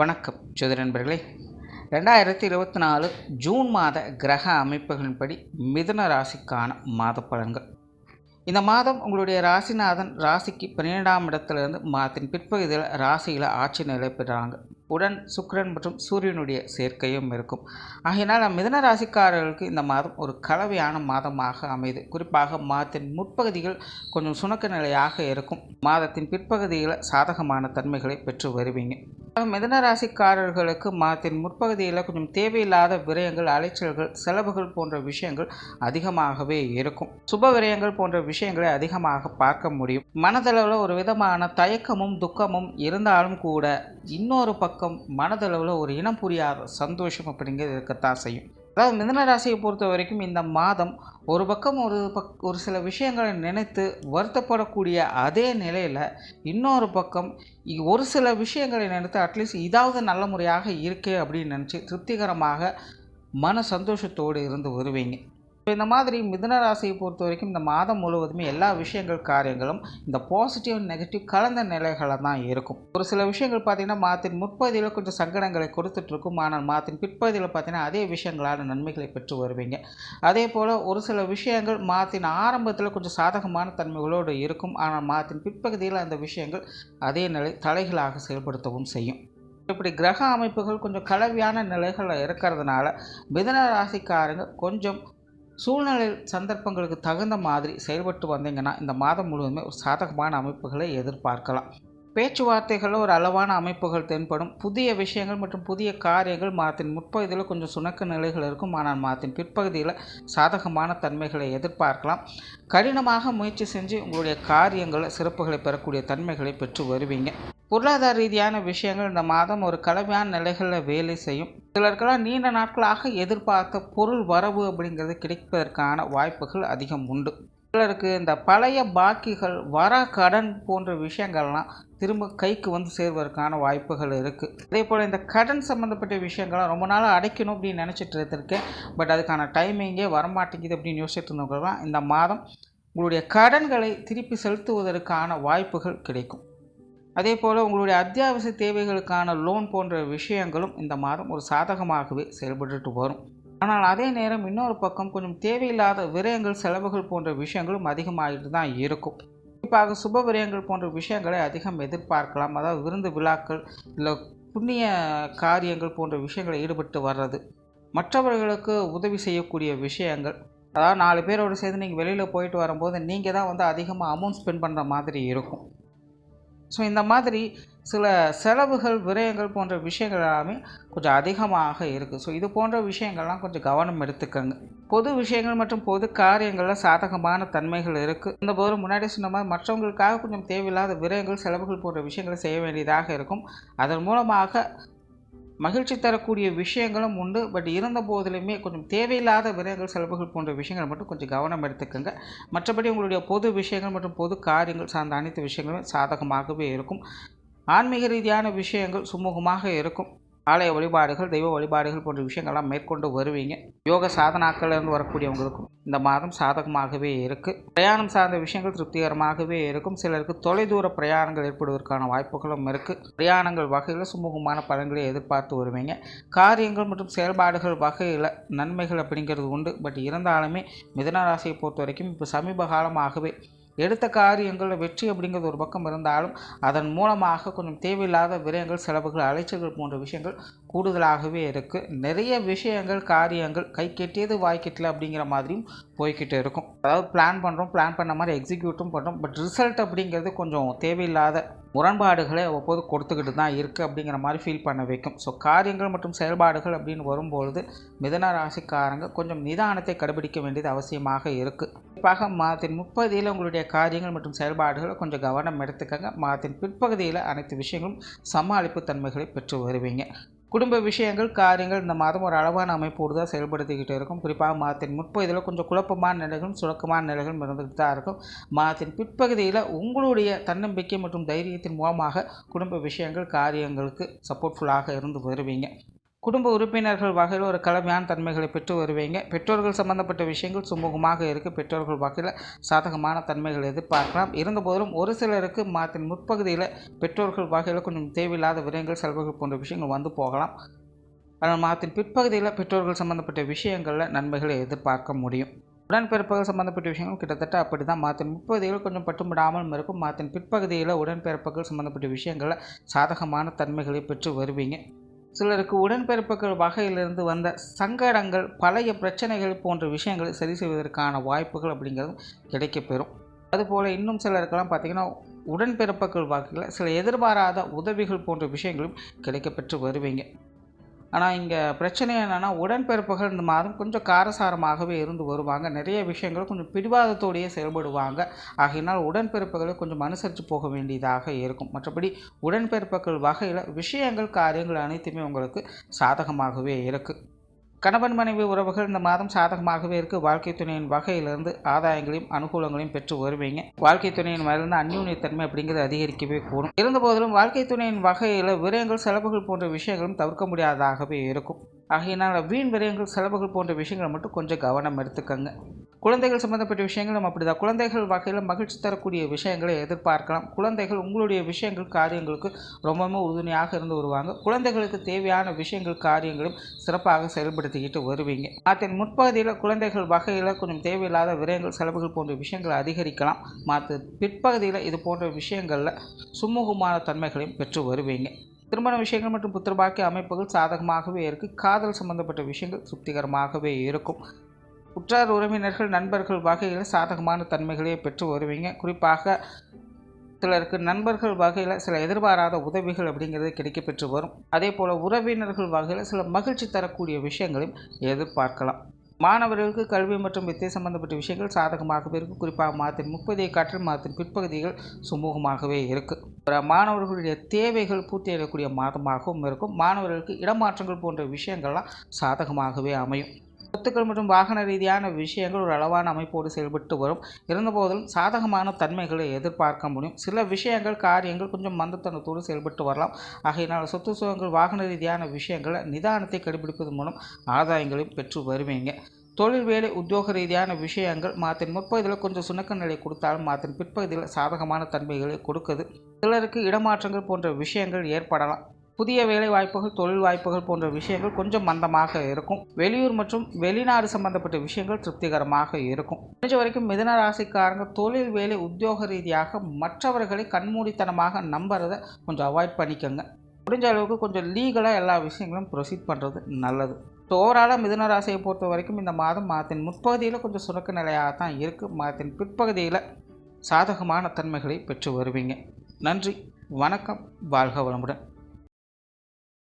வணக்கம் ஜோதி நண்பர்களே ரெண்டாயிரத்தி இருபத்தி நாலு ஜூன் மாத கிரக அமைப்புகளின்படி மிதுன ராசிக்கான மாத பலன்கள் இந்த மாதம் உங்களுடைய ராசிநாதன் ராசிக்கு பன்னிரெண்டாம் இடத்திலிருந்து மாதத்தின் பிற்பகுதியில் ராசியில் ஆட்சி நிலை பெறாங்க உடன் சுக்கிரன் மற்றும் சூரியனுடைய சேர்க்கையும் இருக்கும். ஆகையினால் மிதன ராசிக்காரர்களுக்கு இந்த மாதம் ஒரு கலவையான மாதமாக அமையுது. குறிப்பாக மாதத்தின் முற்பகுதிகள் கொஞ்சம் சுணக்க நிலையாக இருக்கும். மாதத்தின் பிற்பகுதியில் சாதகமான தன்மைகளை பெற்று வருவீங்க. மிதனராசிக்காரர்களுக்கு மாதத்தின் முற்பகுதியில் கொஞ்சம் தேவையில்லாத விரயங்கள் அலைச்சல்கள் செலவுகள் போன்ற விஷயங்கள் அதிகமாகவே இருக்கும். சுப விரயங்கள் போன்ற விஷயங்களை அதிகமாக பார்க்க முடியும். மனதளவில் ஒரு விதமான தயக்கமும் துக்கமும் இருந்தாலும் கூட இன்னொரு பக்கம் மனதளவில் ஒரு இனம் புரியாத சந்தோஷம் அப்படிங்கிறது இருக்கத்தான் செய்யும். அதாவது மிதன ராசியை பொறுத்த வரைக்கும் இந்த மாதம் ஒரு பக்கம் ஒரு பக் ஒரு சில விஷயங்களை நினைத்து வருத்தப்படக்கூடிய அதே நிலையில் இன்னொரு பக்கம் இ- ஒரு சில விஷயங்களை நினைத்து அட்லீஸ்ட் இதாவது நல்ல முறையாக இருக்கே அப்படின்னு நினச்சி திருப்திகரமாக மன சந்தோஷத்தோடு இருந்து வருவீங்க. இப்போ இந்த மாதிரி மிதுன ராசியை பொறுத்த வரைக்கும் இந்த மாதம் முழுவதுமே எல்லா விஷயங்கள் காரியங்களும் இந்த பாசிட்டிவ் நெகட்டிவ் கலந்த நிலைகளை தான் இருக்கும். ஒரு சில விஷயங்கள் பார்த்தீங்கன்னா மாத்தின் முற்பகுதியில் கொஞ்சம் சங்கடங்களை கொடுத்துட்டு இருக்கும். ஆனால் மாத்தின் பிற்பகுதியில் பார்த்தீங்கன்னா அதே விஷயங்களான நன்மைகளை பெற்று வருவீங்க. அதே போல் ஒரு சில விஷயங்கள் மாத்தின் ஆரம்பத்தில் கொஞ்சம் சாதகமான தன்மைகளோடு இருக்கும். ஆனால் மாத்தின் பிற்பகுதியில் அந்த விஷயங்கள் அதே நிலை தலைகளாக செயல்படுத்தவும் செய்யும். இப்படி கிரக அமைப்புகள் கொஞ்சம் கலவையான நிலைகளில் இருக்கிறதுனால மிதன ராசிக்காரங்க கொஞ்சம் சூழ்நிலை சந்தர்ப்பங்களுக்கு தகுந்த மாதிரி செயல்பட்டு வந்தீங்கன்னா இந்த மாதம் முழுவதுமே ஒரு சாதகமான அமைப்புகளை எதிர்பார்க்கலாம். பேச்சுவார்த்தைகளில் ஒரு அளவான அமைப்புகள் தென்படும். புதிய விஷயங்கள் மற்றும் புதிய காரியங்கள் மாதத்தின் முற்பகுதியில் கொஞ்சம் சுணக்க நிலைகள் இருக்கும். ஆனால் மாதத்தின் பிற்பகுதியில் சாதகமான தன்மைகளை எதிர்பார்க்கலாம். கடினமாக முயற்சி செஞ்சு உங்களுடைய காரியங்களை சிறப்புகளை பெறக்கூடிய தன்மைகளை பெற்று வருவீங்க. பொருளாதார ரீதியான விஷயங்கள் இந்த மாதம் ஒரு கலவையான நிலைகளில் வேலை செய்யும். சிலருக்கெல்லாம் நீண்ட நாட்களாக எதிர்பார்த்த பொருள் வரவு அப்படிங்கிறது கிடைப்பதற்கான வாய்ப்புகள் அதிகம் உண்டு. சிலருக்கு இந்த பழைய பாக்கிகள் வர கடன் போன்ற விஷயங்கள்லாம் திரும்ப கைக்கு வந்து சேர்வதற்கான வாய்ப்புகள் இருக்குது அதே போல் இந்த கடன் சம்மந்தப்பட்ட விஷயங்கள்லாம் ரொம்ப நாளாக அடைக்கணும் அப்படின்னு நினச்சிட்டு இருந்திருக்கேன். பட் அதுக்கான டைமிங்கே வரமாட்டேங்குது அப்படின்னு யோசிச்சுட்டு இருந்தவங்கலாம் இந்த மாதம் உங்களுடைய கடன்களை திருப்பி செலுத்துவதற்கான வாய்ப்புகள் கிடைக்கும். அதே போல் உங்களுடைய அத்தியாவசிய தேவைகளுக்கான லோன் போன்ற விஷயங்களும் இந்த மாதம் ஒரு சாதகமாகவே செயல்பட்டுட்டு வரும். ஆனால் அதே நேரம் இன்னொரு பக்கம் கொஞ்சம் தேவையில்லாத விரயங்கள் செலவுகள் போன்ற விஷயங்களும் அதிகமாகிட்டு தான் இருக்கும். குறிப்பாக சுப விரயங்கள் போன்ற விஷயங்களை அதிகம் எதிர்பார்க்கலாம். அதாவது விருந்து விழாக்கள் இல்லை புண்ணிய காரியங்கள் போன்ற விஷயங்களை ஈடுபட்டு வர்றது. மற்றவர்களுக்கு உதவி செய்யக்கூடிய விஷயங்கள். அதாவது நாலு பேரோடு சேர்ந்து நீங்கள் வெளியில் போயிட்டு வரும்போது நீங்கள் தான் வந்து அதிகமாக அமௌண்ட் ஸ்பெண்ட் பண்ணுற மாதிரி இருக்கும். ஸோ இந்த மாதிரி சில செலவுகள் விரயங்கள் போன்ற விஷயங்கள் எல்லாமே கொஞ்சம் அதிகமாக இருக்குது ஸோ இது போன்ற விஷயங்கள்லாம் கொஞ்சம் கவனம் எடுத்துக்கோங்க. பொது விஷயங்கள் மற்றும் பொது காரியங்களில் சாதகமான தன்மைகள் இருக்குது இந்த போது முன்னாடி சொன்ன மாதிரி மற்றவங்களுக்காக கொஞ்சம் தேவையில்லாத விரயங்கள் செலவுகள் போன்ற விஷயங்களை செய்ய வேண்டியதாக இருக்கும். அதன் மூலமாக மகிழ்ச்சி தரக்கூடிய விஷயங்களும் உண்டு. பட் இருந்த போதிலுமே கொஞ்சம் தேவையில்லாத விரயங்கள் செலவுகள் போன்ற விஷயங்கள் மட்டும் கொஞ்சம் கவனம் எடுத்துக்கோங்க. மற்றபடி உங்களுடைய பொது விஷயங்கள் மற்றும் பொது காரியங்கள் சார்ந்த அனைத்து விஷயங்களுமே சாதகமாகவே இருக்கும். ஆன்மீக ரீதியான விஷயங்கள் சுமூகமாக இருக்கும். ஆலய வழிபாடுகள் தெய்வ வழிபாடுகள் போன்ற விஷயங்கள்லாம் மேற்கொண்டு வருவீங்க. யோக சாதனாக்கள்லேருந்து வரக்கூடியவங்களுக்கும் இந்த மாதம் சாதகமாகவே இருக்குது பிரயாணம் சார்ந்த விஷயங்கள் திருப்திகரமாகவே இருக்கும். சிலருக்கு தொலைதூர பிரயாணங்கள் ஏற்படுவதற்கான வாய்ப்புகளும் இருக்குது பிரயாணங்கள் வகையில் சுமூகமான பலன்களை எதிர்பார்த்து வருவீங்க. காரியங்கள் மற்றும் செயல்பாடுகள் வகையில் நன்மைகள் அப்படிங்கிறது உண்டு. பட் இருந்தாலுமே மிதன ராசியை பொறுத்த வரைக்கும் இப்போ சமீப காலமாகவே எடுத்த காரியங்களில் வெற்றி அப்படிங்கிறது ஒரு பக்கம் இருந்தாலும் அதன் மூலமாக கொஞ்சம் தேவையில்லாத விரயங்கள் செலவுகள் அலைச்சல்கள் போன்ற விஷயங்கள் கூடுதலாகவே இருக்குது நிறைய விஷயங்கள் காரியங்கள் கை கெட்டியது வாய் கெட்டல அப்படிங்கிற மாதிரியும் போய்கிட்டு இருக்கும். அதாவது பிளான் பண்ணுறோம் பிளான் பண்ண மாதிரி எக்ஸிக்யூட்டும் பண்ணுறோம் பட் ரிசல்ட் அப்படிங்கிறது கொஞ்சம் தேவையில்லாத முரண்பாடுகளை அவ்வப்போது கொடுத்துக்கிட்டு தான் இருக்குது அப்படிங்கிற மாதிரி ஃபீல் பண்ண வைக்கும். ஸோ காரியங்கள் மற்றும் செயல்பாடுகள் அப்படின்னு வரும்பொழுது மிதன ராசிக்காரங்க கொஞ்சம் நிதானத்தை கடைபிடிக்க வேண்டியது அவசியமாக இருக்குது குறிப்பாக மாதத்தின் முப்பதியில் உங்களுடைய காரியங்கள் மற்றும் செயல்பாடுகளை கொஞ்சம் கவனம் எடுத்துக்கங்க. மாதத்தின் பிற்பகுதியில் அனைத்து விஷயங்களும் சமாளிப்பு தன்மைகளை பெற்று வருவீங்க. குடும்ப விஷயங்கள் காரியங்கள் இந்த மாதம் ஒரு அளவான அமைப்போடு தான் செயல்படுத்திக்கிட்டு இருக்கும். குறிப்பாக மாதத்தின் முற்பகுதியில் கொஞ்சம் குழப்பமான நிலைகளும் சுழக்கமான நிலைகளும் இருந்துகிட்டு தான் இருக்கும். மாதத்தின் பிற்பகுதியில் உங்களுடைய தன்னம்பிக்கை மற்றும் தைரியத்தின் மூலமாக குடும்ப விஷயங்கள் காரியங்களுக்கு சப்போர்ட்ஃபுல்லாக இருந்து வருவீங்க. குடும்ப உறுப்பினர்கள் வகையில் ஒரு கலவையான தன்மைகளை பெற்று வருவீங்க பெற்றோர்கள் சம்பந்தப்பட்ட விஷயங்கள் சுமூகமாக இருக்குது பெற்றோர்கள் வகையில் சாதகமான தன்மைகள் எதிர்பார்க்கலாம். இருந்தபோதிலும் ஒரு சிலருக்கு மாற்றின் முற்பகுதியில் பெற்றோர்கள் வகையில் கொஞ்சம் தேவையில்லாத விரயங்கள் செலவுகள் போன்ற விஷயங்கள் வந்து போகலாம். ஆனால் மாதத்தின் பிற்பகுதியில் பெற்றோர்கள் சம்பந்தப்பட்ட விஷயங்களில் நன்மைகளை எதிர்பார்க்க முடியும். உடன்பிறப்புகள் சம்பந்தப்பட்ட விஷயங்கள் கிட்டத்தட்ட அப்படி தான் மாற்றின் முற்பகுதியில் கொஞ்சம் பட்டுமிடாமலும் இருக்கும். மாற்றின் பிற்பகுதியில் உடன்பிறப்புகள் சம்பந்தப்பட்ட விஷயங்களில் சாதகமான தன்மைகளை பெற்று வருவீங்க. சிலருக்கு உடன்பிறப்புகள் வகையிலிருந்து வந்த சங்கடங்கள் பழைய பிரச்சனைகள் போன்ற விஷயங்களை சரி செய்வதற்கான வாய்ப்புகள் அப்படிங்கிறது கிடைக்கப்பெறும். அதுபோல் இன்னும் சிலருக்கெல்லாம் பார்த்திங்கன்னா உடன்பிறப்புகள் வகையில் சில எதிர்பாராத உதவிகள் போன்ற விஷயங்களும் கிடைக்கப்பெற்று வருவீங்க. ஆனால் இங்கே பிரச்சனை என்னென்னா உடன்பிறப்புகள் இந்த மாதம் கொஞ்சம் காரசாரமாகவே இருந்து வருவாங்க. நிறைய விஷயங்கள் கொஞ்சம் பிடிவாதத்தோடையே செயல்படுவாங்க. ஆகையினால் உடன்பிறப்புகளை கொஞ்சம் அனுசரித்து போக வேண்டியதாக இருக்கும். மற்றபடி உடன்பிறப்புகள் வகையில் விஷயங்கள் காரியங்கள் அனைத்துமே உங்களுக்கு சாதகமாகவே இருக்குது கணவன் மனைவி உறவுகள் இந்த மாதம் சாதகமாகவே இருக்குது வாழ்க்கை துணையின் வகையிலிருந்து ஆதாயங்களையும் அனுகூலங்களையும் பெற்று வருவீங்க. வாழ்க்கை துணையின் மருந்து அந்யூன்யத்தன்மை அப்படிங்கிறது அதிகரிக்கவே கூடும். இருந்தபோதிலும் வாழ்க்கை துணையின் வகையில் விரயங்கள் செலவுகள் போன்ற விஷயங்களும் தவிர்க்க முடியாததாகவே இருக்கும். ஆகையினால் வீண் விரயங்கள் செலவுகள் போன்ற விஷயங்களை மட்டும் கொஞ்சம் கவனம் எடுத்துக்கங்க. குழந்தைகள் சம்மந்தப்பட்ட விஷயங்கள் நம்ம அப்படி தான் குழந்தைகள் வகையில் மகிழ்ச்சி தரக்கூடிய விஷயங்களை எதிர்பார்க்கலாம். குழந்தைகள் உங்களுடைய விஷயங்கள் காரியங்களுக்கு ரொம்பவுமே உறுதுணையாக இருந்து வருவாங்க. குழந்தைகளுக்கு தேவையான விஷயங்கள் காரியங்களும் சிறப்பாக செயல்படுத்திக்கிட்டு வருவீங்க. அதன் முற்பகுதியில் குழந்தைகள் வகையில் கொஞ்சம் தேவையில்லாத விரயங்கள் செலவுகள் போன்ற விஷயங்களை அதிகரிக்கலாம். மற்ற பிற்பகுதியில் இது போன்ற விஷயங்களில் சுமூகமான தன்மைகளையும் பெற்று வருவீங்க. திருமண விஷயங்கள் மற்றும் புத்திரபாக்கிய அமைப்புகள் சாதகமாகவே இருக்குது காதல் சம்பந்தப்பட்ட விஷயங்கள் திருப்திகரமாகவே இருக்கும். உற்றார் உறவினர்கள் நண்பர்கள் வகையில் சாதகமான தன்மைகளே பெற்று வருவீங்க. குறிப்பாக சிலருக்கு நண்பர்கள் வகையில் சில எதிர்பாராத உதவிகள் அப்படிங்கிறது கிடைக்கப்பெற்று வரும். அதே போல் உறவினர்கள் வகையில் சில மகிழ்ச்சி தரக்கூடிய விஷயங்களையும் எதிர்பார்க்கலாம். மாணவர்களுக்கு கல்வி மற்றும் வித்தை சம்பந்தப்பட்ட விஷயங்கள் சாதகமாகவே இருக்குது குறிப்பாக மாதத்தின் முப்பதை காற்றில் மாதத்தின் பிற்பகுதிகள் சுமூகமாகவே இருக்குது மாணவர்களுடைய தேவைகள் பூர்த்தி அடையக்கூடிய மாதமாகவும் இருக்கும். மாணவர்களுக்கு இடமாற்றங்கள் போன்ற விஷயங்கள்லாம் சாதகமாகவே அமையும். சொத்துக்கள் மற்றும் வாகன ரீதியான விஷயங்கள் ஒரு அளவான அமைப்போடு செயல்பட்டு வரும். இருந்தபோதிலும் சாதகமான தன்மைகளை எதிர்பார்க்க முடியும். சில விஷயங்கள் காரியங்கள் கொஞ்சம் மந்தத்தனத்தோடு செயல்பட்டு வரலாம். ஆகையினால் சொத்து சுகங்கள் வாகன ரீதியான விஷயங்களை நிதானத்தை கடைபிடிப்பதன் மூலம் ஆதாயங்களையும் பெற்று வருவீங்க. தொழில் வேலை உத்தியோக ரீதியான விஷயங்கள் மாத்தின் முற்பகுதியில் கொஞ்சம் சுணக்க நிலை கொடுத்தாலும் மாத்தின் பிற்பகுதியில் சாதகமான தன்மைகளை கொடுக்குது. சிலருக்கு இடமாற்றங்கள் போன்ற விஷயங்கள் ஏற்படலாம். புதிய வேலை வாய்ப்புகள் தொழில் வாய்ப்புகள் போன்ற விஷயங்கள் கொஞ்சம் மந்தமாக இருக்கும். வெளியூர் மற்றும் வெளிநாடு சம்பந்தப்பட்ட விஷயங்கள் திருப்திகரமாக இருக்கும். முடிஞ்ச வரைக்கும் மிதன ராசிக்காரங்க தொழில் வேலை உத்தியோக ரீதியாக மற்றவர்களை கண்மூடித்தனமாக நம்புறதை கொஞ்சம் அவாய்ட் பண்ணிக்கோங்க. முடிஞ்ச அளவுக்கு கொஞ்சம் லீகலாக எல்லா விஷயங்களும் ப்ரொசீட் பண்ணுறது நல்லது. ஸோ ஓவராலாக மிதுன ராசியை பொறுத்த வரைக்கும் இந்த மாதம் மாதத்தின் முற்பகுதியில் கொஞ்சம் சுரக்க நிலையாக தான் இருக்குது மாதத்தின் பிற்பகுதியில் சாதகமான தன்மைகளை பெற்று வருவீங்க. நன்றி வணக்கம் வாழ்க வளமுடன்.